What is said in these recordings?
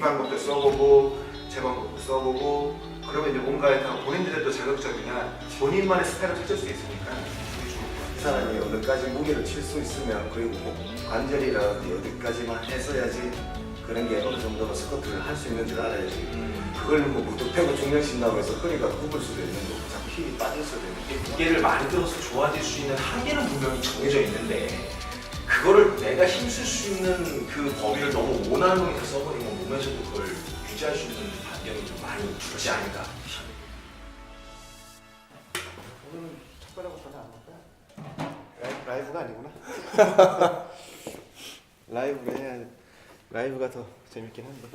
이 방법도 써보고 제 방법도 써보고 그러면 이제 뭔가에 다 본인들의 또 자극점이나 본인만의 스타일을 찾을 수 있으니까 그게 좋을 것 같아요. 이 사람이 어느까지 무게를 칠 수 있으면 그리고 뭐 관절이라든지 어디까지만 했어야지 그런 게 어느 정도는 스쿼트를 할 수 있는 줄 알아야지. 그걸 뭐 무뚝패고 중량 신다고 해서 허리가 굽을 수도 있는 거고 자꾸 힘이 빠질 수도 있는 거고. 무게를 많이 들어서 좋아질 수 있는 한계는 분명히 정해져 있는데 그거를 내가 힘쓸 수 있는 그 범위를 너무 원활하게 써버리면 몸에서도 그걸 유지할 수 있는 반경이 좀 많이 줄지 않을까 오늘은 첫번하고 전화 안 할까요? 라이, 라이브가 아니구나. 라이브로 해야 라이브가 더 재밌긴 한데.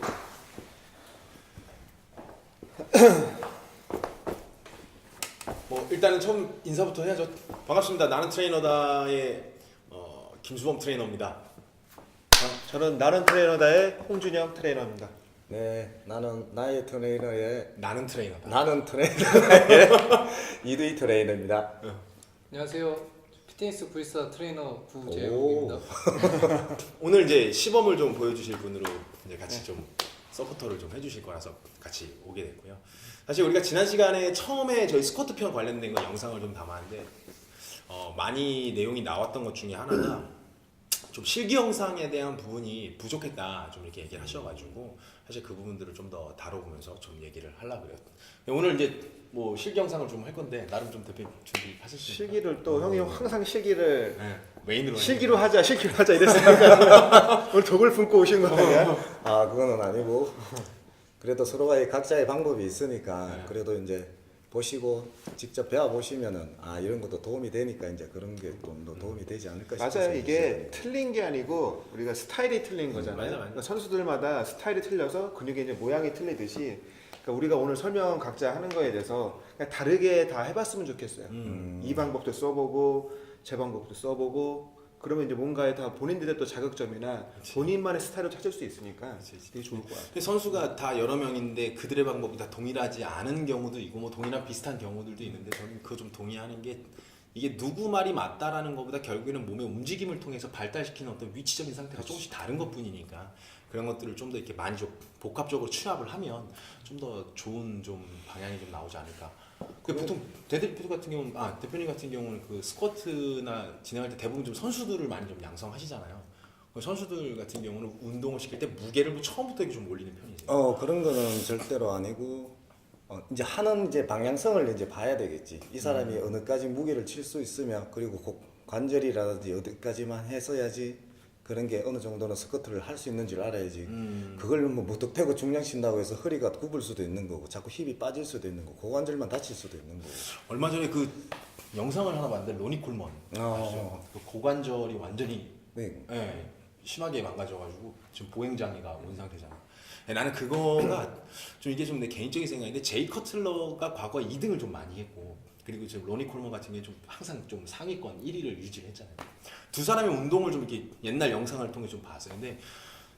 뭐 일단은 처음 인사부터 해야죠. 반갑습니다. 나는 트레이너다의 어, 김수범 트레이너입니다. 저는 나는 트레이너다의 홍준영 트레이너입니다. 네 나는 나의 트레이너의 나는 트레이너다. 나는 트레이너의 이두희 트레이너입니다 안녕하세요. 피트니스 구리스타 트레이너 구재욱입니다. 오늘 이제 시범을 좀 보여주실 분으로 이제 같이 좀 서포터를 좀 해주실 거라서 같이 오게 됐고요. 사실 우리가 지난 시간에 처음에 저희 스쿼트 편 관련된 거 영상을 좀 담았는데 어, 많이 내용이 나왔던 것 중에 하나가 좀 실기 영상에 대한 부분이 부족했다 좀 이렇게 얘기를 하셔가지고 사실 그 부분들을 좀 더 다뤄보면서 좀 얘기를 하려고요. 오늘 이제 뭐 실기 영상을 좀 할 건데 나름 좀 대표 준비하셨습니까? 실기를 또 형이 항상 실기를 네, 메인으로 실기로 하자, 실기로 하자 이랬으니까 오늘 독을 품고 오신 거 아니야? 아 그거는 아니고 그래도 서로가 각자의 방법이 있으니까 네. 그래도 이제 보시고 직접 배워 보시면은 아 이런 것도 도움이 되니까 이제 그런 게 좀 더 도움이 되지 않을까 싶어서 맞아요. 이게 틀린 게 아니고 우리가 스타일이 틀린 거잖아요. 맞아, 맞아. 그러니까 선수들마다 스타일이 틀려서 근육의 이제 모양이 틀리듯이 그러니까 우리가 오늘 설명 각자 하는 거에 대해서 그냥 다르게 다 해봤으면 좋겠어요. 음. 이 방법도 써보고 제 방법도 써보고 그러면 이제 뭔가에 다 본인들의 또 자극점이나 본인만의 스타일을 찾을 수 있으니까 되게 좋을 것 같아요. 선수가 다 여러 명인데 그들의 방법이 다 동일하지 않은 경우도 있고 뭐 동일한 비슷한 경우들도 있는데 저는 그거 좀 동의하는 게 이게 누구 말이 맞다라는 것보다 결국에는 몸의 움직임을 통해서 발달시키는 어떤 위치적인 상태가 조금씩 다른 것 뿐이니까 그런 것들을 좀 더 이렇게 많이 좀 복합적으로 취합을 하면 좀 더 좋은 좀 방향이 좀 나오지 않을까. 그 보통 대대표 같은 경우는 아 대표님 같은 경우는 그 스쿼트나 진행할 때 대부분 좀 선수들을 많이 좀 양성하시잖아요. 그 선수들 같은 경우는 운동을 시킬 때 무게를 뭐 처음부터 이렇게 좀 올리는 편이세요. 어 그런 거는 절대로 아니고 어, 이제 하는 이제 방향성을 이제 봐야 되겠지. 이 사람이 음. 어느까지 무게를 칠 수 있으면 그리고 고- 관절이라든지 어디까지만 했어야지 그런 게 어느 정도는 스쿼트를 할 수 있는 줄 알아야지. 음. 그걸 뭐 무턱대고 중량 신다고 해서 허리가 굽을 수도 있는 거고 자꾸 힙이 빠질 수도 있는 거고 고관절만 다칠 수도 있는 거고. 얼마 전에 그 영상을 하나 봤는데 로니 콜먼 어. 아시죠? 그 고관절이 완전히 네. 예, 심하게 망가져가지고 지금 보행 장애가 온 상태잖아요. 예, 나는 그거가 좀 이게 좀 내 개인적인 생각인데 제이 커틀러가 과거에 2등을 좀 많이 했고 그리고 지금 로니 콜먼 같은 게 좀 항상 좀 상위권 1위를 유지를 했잖아요. 두 사람의 운동을 좀 이렇게 옛날 영상을 통해 좀 봤어요. 근데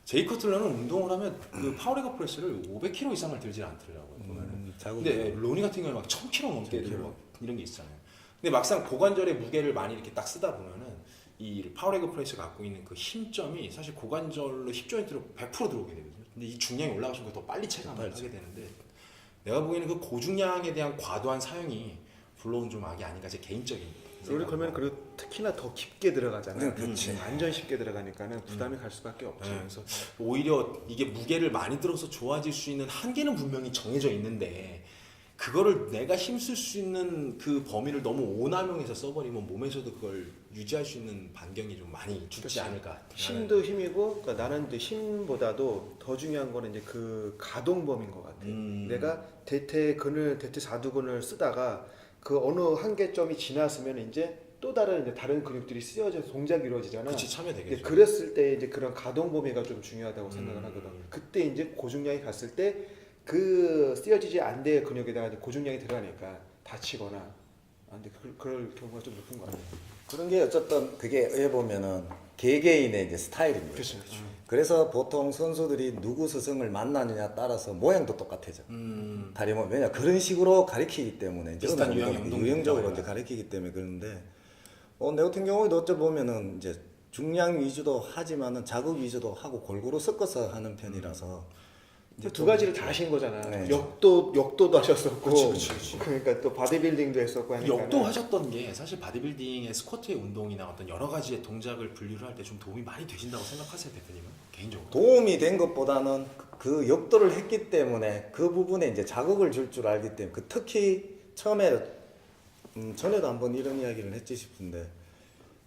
제이 커틀러는 운동을 하면 그 파워레거 프레스를 500kg 이상을 들지 않더라고요. 음, 자극이 근데 로니 같은 경우는 막 1000kg 넘게 들고 막 이런 게 있잖아요. 근데 막상 고관절의 무게를 많이 이렇게 딱 쓰다 보면은 이 파워레그 프레스가 갖고 있는 그 힘점이 사실 고관절로 힙 조인트로 100% 들어오게 되거든요. 근데 이 중량이 올라가시면 더 빨리 체감을 하게 되는데 내가 보기에는 그 고중량에 대한 과도한 사용이 불러온 좀 악이 아닌가 제 개인적인. 그러면 그리고 특히나 더 깊게 들어가잖아요. 네, 그렇지. 음, 완전 쉽게 들어가니까는 부담이 갈 수밖에 없죠. 네, 그래서 오히려 이게 무게를 많이 들어서 좋아질 수 있는 한계는 분명히 정해져 있는데 그거를 내가 힘쓸 수 있는 그 범위를 너무 오남용해서 써버리면 몸에서도 그걸 유지할 수 있는 반경이 좀 많이 죽지 그치. 않을까. 힘도 힘이고 그러니까 나는 이제 힘보다도 더 중요한 거는 이제 그 가동 범위인 것 같아. 음. 내가 대퇴 근을 대퇴 사두근을 쓰다가 그 어느 한계점이 지났으면 이제 또 다른 이제 다른 근육들이 쓰여져 동작이 이루어지잖아. 그치 참여 되겠죠. 그랬을 때 이제 그런 가동 범위가 좀 중요하다고 생각을 음. 하거든. 그때 이제 고중량이 갔을 때 그 쓰여지지 않는 근육에다가 고중량이 들어가니까 다치거나 아, 근데 그, 그럴 경우가 좀 높은 것 같아요. 그런 게 어쨌든 그게 해 보면은 개개인의 이제 스타일입니다. 그렇죠, 그렇죠. 그래서 보통 선수들이 누구 스승을 만나느냐 따라서 모양도 똑같아져. 음. 다리 뭐 왜냐 그런 식으로 가리키기 때문에 이제 비슷한 운동들이 유형적으로. 이제 가리키기 때문에 그런데 어, 내 같은 경우에도 어째 보면은 이제 중량 위주도 하지만은 자극 위주도 하고 골고루 섞어서 하는 편이라서 이제 두 가지를 다 하신 거잖아. 네. 역도 역도도 하셨었고, 그치, 그치, 그치. 러니까 또 바디빌딩도 했었고 하니까. 역도 하셨던 게 사실 바디빌딩의 스쿼트의 운동이나 어떤 여러 가지의 동작을 분류를 할 때 좀 도움이 많이 되신다고 생각하세요 대표님은 개인적으로? 도움이 된 것보다는 그 역도를 했기 때문에 그 부분에 이제 자극을 줄 줄 알기 때문에 그 특히 처음에 음, 전에도 한번 이런 이야기를 했지 싶은데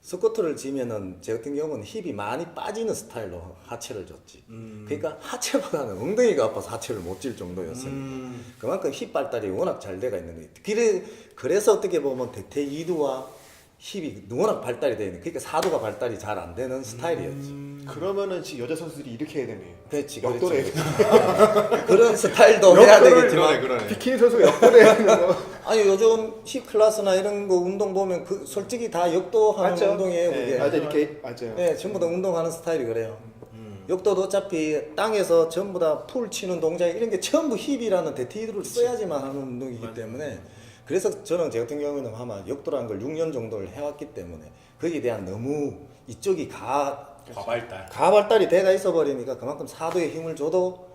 스쿼트를 지면은 제 같은 경우는 힙이 많이 빠지는 스타일로 하체를 줬지. 음. 그러니까 하체보다는 엉덩이가 아파서 하체를 못 질 정도였어요. 음. 그만큼 힙 발달이 워낙 잘 돼가 있는 거예요. 그래, 그래서 어떻게 보면 대퇴 2두와 힙이 워낙 발달이 되어 있는 그러니까 사두가 발달이 잘 안 되는 스타일이었지. 그러면은 지금 여자 선수들이 이렇게 해야 되네. 그렇지, 역도를. 해야. 그런 스타일도 해야 되겠지만 그러네. 비키니 선수가 역도를 해야 되는 거. 아니 요즘 힙 클래스나 이런 거 운동 보면 그 솔직히 다 역도하는 맞죠? 운동이에요 네, 그게. 맞아 이렇게 맞아요. 네, 전부 다 운동하는 스타일이 그래요. 음. 역도도 어차피 땅에서 전부 다 풀 치는 동작 이런 게 전부 힙이라는 대티드를 써야지만 하는 운동이기 맞아요. 때문에 그래서 저는 제 같은 경우에는 아마 역도라는 걸 6년 정도를 해왔기 때문에 거기에 대한 너무 이쪽이 가 과발달. 가발달이 돼가 있어 버리니까 그만큼 사도에 힘을 줘도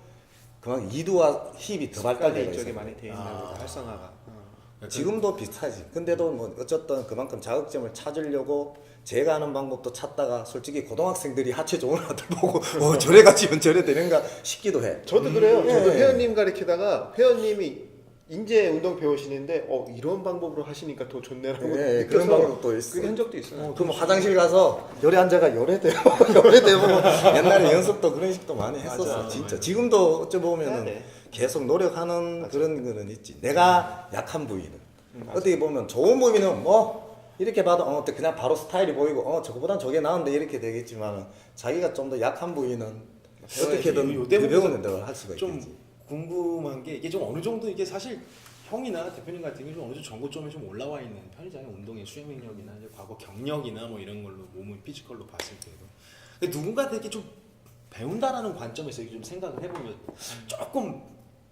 그만큼 이두와 힙이 더 발달되어 이쪽에 있어요. 많이 돼 있나 아. 보다 활성화가. 어. 지금도 비슷하지. 근데도 뭐 어쨌든 그만큼 자극점을 찾으려고 제가 하는 방법도 찾다가 솔직히 고등학생들이 하체 좋은 아들 보고 어 저래 가지면 저래 되는가 싶기도 해. 저도 그래요. 예. 저도 회원님 가르치다가 회원님이 인제 운동 배우시는데 어 이런 방법으로 하시니까 더 좋네라고 예, 느껴서 그런 방법도 있어. 그게 한 적도 있어요. 그럼 화장실 가서 열에 앉아가 열에 대고 열에 대고 옛날에 연습도 그런 식도 많이 했었어 맞아, 진짜. 맞아. 지금도 어찌 보면은 돼. 계속 노력하는 그런 거는 있지. 내가 약한 부위는. 어떻게 보면 좋은 부위는 뭐 이렇게 봐도 어 그냥 바로 스타일이 보이고 어 저거보단 저게 나은데 이렇게 되겠지만 자기가 좀 더 약한 부위는 어떻게든 배우는 대로 할 수가 좀 있겠지 궁금한 게 이게 좀 어느 정도 이게 사실 형이나 대표님 같은 경우 좀 어느 정도 전고점에 좀 올라와 있는 편이잖아요. 운동의 수행 능력이나 이제 과거 경력이나 뭐 이런 걸로 몸을 피지컬로 봤을 때도. 근데 누군가한테 이렇게 좀 배운다라는 관점에서 이렇게 좀 생각을 해보면 조금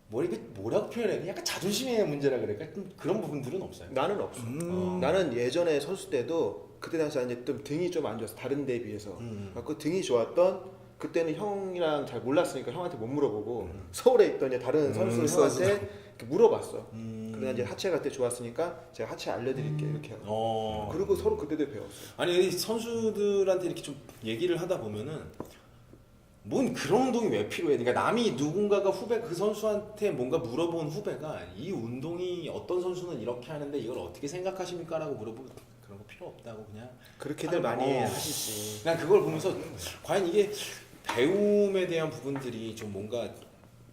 뭐 이게 뭐라고 표현해야 돼? 약간 자존심의 문제라 그럴까? 좀 그런 부분들은 없어요. 나는 없어. 음. 나는 예전에 선수 때도 그때 당시 이제 좀 등이 좀 안 좋았어. 다른 데에 비해서. 음. 그 등이 좋았던 그때는 형이랑 잘 몰랐으니까 형한테 못 물어보고 음. 서울에 있던 이제 다른 음, 선수 있어, 형한테 이렇게 물어봤어. 음. 그러다 이제 하체가 그때 좋았으니까 제가 하체 알려드릴게 이렇게 하고. 어. 그리고 서로 그때도 배웠어. 아니 이 선수들한테 이렇게 좀 얘기를 하다 보면은 뭔 그런 운동이 왜 필요해? 그러니까 남이 누군가가 후배 그 선수한테 뭔가 물어본 후배가 이 운동이 어떤 선수는 이렇게 하는데 이걸 어떻게 생각하십니까라고 물어보면 그런 거 필요 없다고 그냥 그렇게들 하는 많이 거. 하시지. 그냥 그걸 보면서 과연 이게 배움에 대한 부분들이 좀 뭔가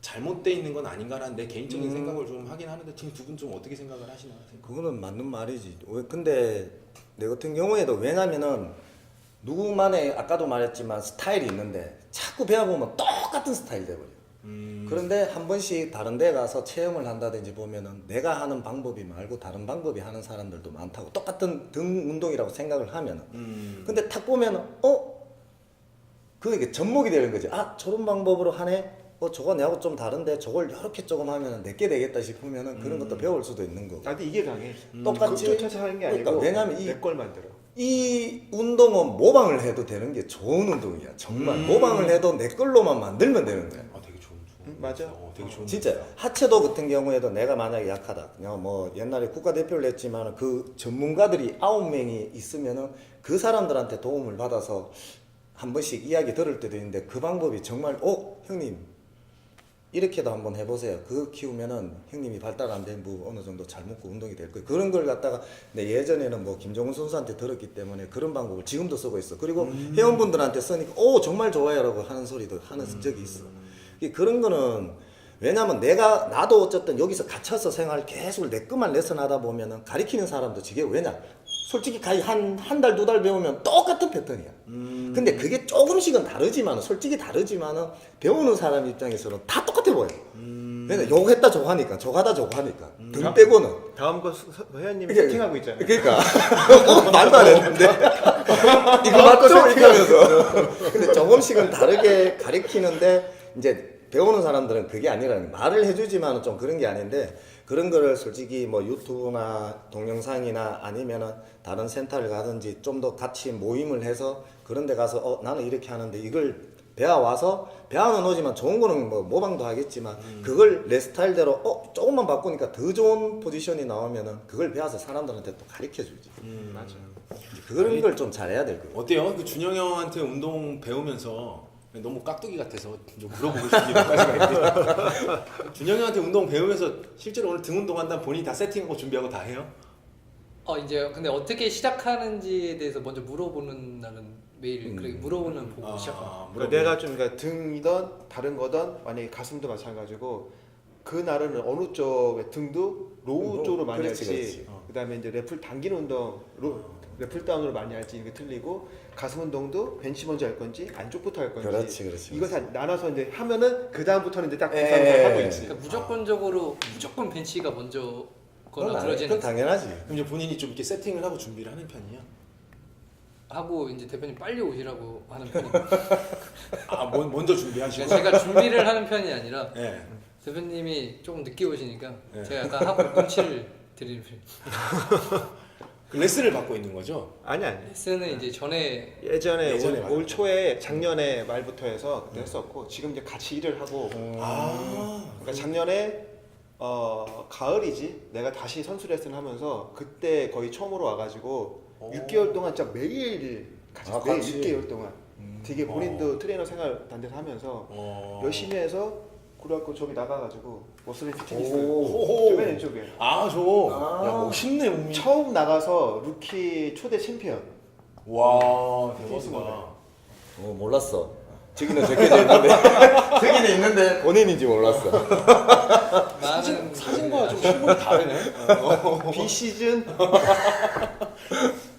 잘못돼 있는 건 아닌가라는 내 개인적인 음. 생각을 좀 하긴 하는데 지금 두 분 좀 어떻게 생각을 하시나? 그거는 맞는 말이지. 왜 근데 내 같은 경우에도 왜냐면은 누구만의 아까도 말했지만 스타일이 있는데 자꾸 배워보면 똑같은 스타일 돼버려. 음. 그런데 한 번씩 다른 데 가서 체험을 한다든지 보면은 내가 하는 방법이 말고 다른 방법이 하는 사람들도 많다고 똑같은 등 운동이라고 생각을 하면은 음. 근데 탁 보면은 어 그게 접목이 되는 거지 아 저런 방법으로 하네 어 저거 내하고 좀 다른데 저걸 이렇게 조금 하면은 내게 되겠다 싶으면은 그런 것도 배울 수도 있는 거고 나도 이게 강해. 똑같이 그쪽 찾아하는 게 아니고 그러니까 왜냐면 이- 내걸 만들어. 이 운동은 모방을 해도 되는 게 좋은 운동이야 정말 음. 모방을 해도 내 걸로만 만들면 되는 거야 아 되게 좋은. 좋은 음, 맞아. 어, 되게 좋은. 진짜 하체도 같은 경우에도 내가 만약에 약하다 그냥 뭐 옛날에 국가대표를 했지만 그 전문가들이 아홉 명이 있으면은 그 사람들한테 도움을 받아서 한 번씩 이야기 들을 때도 있는데 그 방법이 정말 어 형님 이렇게도 한번 해보세요. 그거 키우면은 형님이 발달 안 된 부 어느 정도 잘 먹고 운동이 될 거예요. 그런 걸 갖다가 내 예전에는 뭐 김종훈 선수한테 들었기 때문에 그런 방법을 지금도 쓰고 있어. 그리고 회원분들한테 쓰니까 오 정말 좋아요라고 하는 소리도 하는 적이 있어. 이 그런 거는 왜냐면 내가 나도 어쨌든 여기서 갇혀서 생활 계속 내 것만 레슨 하다 보면은 가리키는 사람도 지게 왜냐 솔직히 한 한 달 두 달 배우면 똑같은 패턴이야. 근데 그게 조금씩은 다르지만은 솔직히 다르지만은 배우는 사람 입장에서는 다 똑같아 보여. 왜냐 요거 했다 저거 하니까 저거 하다 저거 하니까. 등 빼고는. 다음 거 수- 수- 회원님이 세팅하고 있잖아요. 그러니까. 어, 말도 안 했는데. 이거 맞죠? 이렇게 하면서. 근데 조금씩은 다르게 가리키는데 이제 배우는 사람들은 그게 아니라는. 말을 해주지만은 좀 그런 게 아닌데 그런 거를 솔직히 뭐 유튜브나 동영상이나 아니면은 다른 센터를 가든지 좀 더 같이 모임을 해서 그런 데 가서 어 나는 이렇게 하는데 이걸 배워 와서 배워는 오지만 좋은 거는 뭐 모방도 하겠지만 그걸 내 스타일대로 어 조금만 바꾸니까 더 좋은 포지션이 나오면은 그걸 배워서 사람들한테 또 가르쳐 주지. 음, 맞아. 그런 걸 좀 잘해야 될 거예요. 어때요? 그 준영 형한테 운동 배우면서 너무 깍두기 같아서 좀 물어보고 싶은 몇 가지가 있는데 준영 형한테 운동 배우면서 실제로 오늘 등 운동한다면 본인이 다 세팅하고 준비하고 다 해요? 어 이제 근데 어떻게 시작하는지에 대해서 먼저 물어보는 날은 매일 음. 그렇게 물어보는 보고 아, 시작합니다. 물어보고. 내가 좀 그러니까 등이든 다른 거든 만약에 가슴도 마찬가지고 그 날은 어느 쪽에 등도 로우 뭐, 쪽으로 많이 그렇지, 할지 그렇지. 어. 그다음에 이제 래플 당기는 운동 로, 래플 다운으로 많이 할지 이게 틀리고 가슴 운동도 벤치 먼저 할 건지 안쪽부터 할 건지 그렇지, 그렇지, 이거 다 나눠서 이제 하면은 그 다음부터는 이제 딱그 예. 하고 있지. 그러니까 무조건적으로 무조건 벤치가 먼저거나 그건, 그러지는 그건. 당연하지. 그럼 이제 본인이 좀 이렇게 세팅을 하고 준비를 하는 편이야? 하고 이제 대표님 빨리 오시라고 하는 편이고 아 먼- 먼저 준비하시고? 그러니까 제가 준비를 하는 편이 아니라 네. 대표님이 조금 늦게 오시니까 네. 제가 약간 하고 눈치를 드리는 편. 그 레슨을 받고 있는 거죠? 아니 아니. 레슨은 이제 전에 예전에, 예전에 올. 올 초에 작년에 말부터 해서 그때 했었고 지금 이제 같이 일을 하고 아 그러니까 작년에 어 가을이지 내가 다시 선수 레슨 하면서 그때 거의 처음으로 와가지고 오. 6개월 동안 진짜 매일 같이 아, 매일 같이? 6개월 동안 되게 본인도 트레이너 생활 단대에서 하면서 어. 열심히 해서 그래갖고 저기 나가가지고 머슬린 피트니스 오. 저맨 왼쪽에 아 저거 아. 야 멋있네 몸이 처음 나가서 루키 초대 챔피언 와 모델. 대박이다 어 몰랐어. 저기는 적혀져 있는데 저기는 있는데 본인인지 몰랐어. 많은 사진과 좀 실물이 다르네 비시즌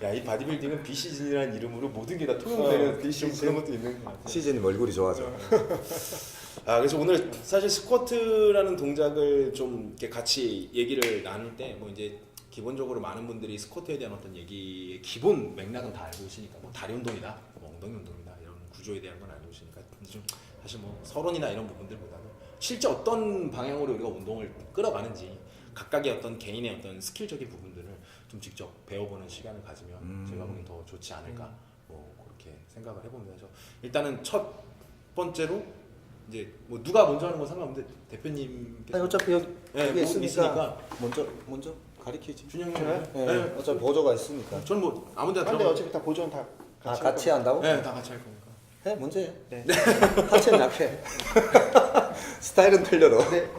야 이 바디빌딩은 비시즌이라는 이름으로 모든 게 다 통용되는 어, 좀 비시즌. 그런 것도 있는 것 같아 시즌이 얼굴이 좋아져. 아 그래서 오늘 사실 스쿼트라는 동작을 좀 이렇게 같이 얘기를 나눌 때 뭐 이제 기본적으로 많은 분들이 스쿼트에 대한 어떤 얘기의 기본 맥락은 다 알고 있으니까 뭐 다리 운동이다, 뭐 엉덩이 운동이다 이런 구조에 대한 건 알고 있으니까 근데 좀 사실 뭐 서론이나 이런 부분들보다는 실제 어떤 방향으로 우리가 운동을 끌어가는지 각각의 어떤 개인의 어떤 스킬적인 부분들을 좀 직접 배워보는 시간을 가지면 음. 제가 보기엔 더 좋지 않을까 뭐 그렇게 생각을 해봅니다. 그래서 일단은 첫 번째로 이제 뭐 누가 먼저 하는 건 상관없는데 대표님께서 아니 어차피 여기, 네, 여기 뭐 있으니까, 있으니까. 먼저 먼저 가리키지. 준영이 저요? 예, 네. 어차피 보조가 있으니까. 저는 뭐 아무데나 근데 들어가. 어차피 다 보존 다아 같이 같이 할 한다고? 네, 다 같이 할 거니까. 해 먼저 해. 네. 하체는 약해. 스타일은 틀려도. 근데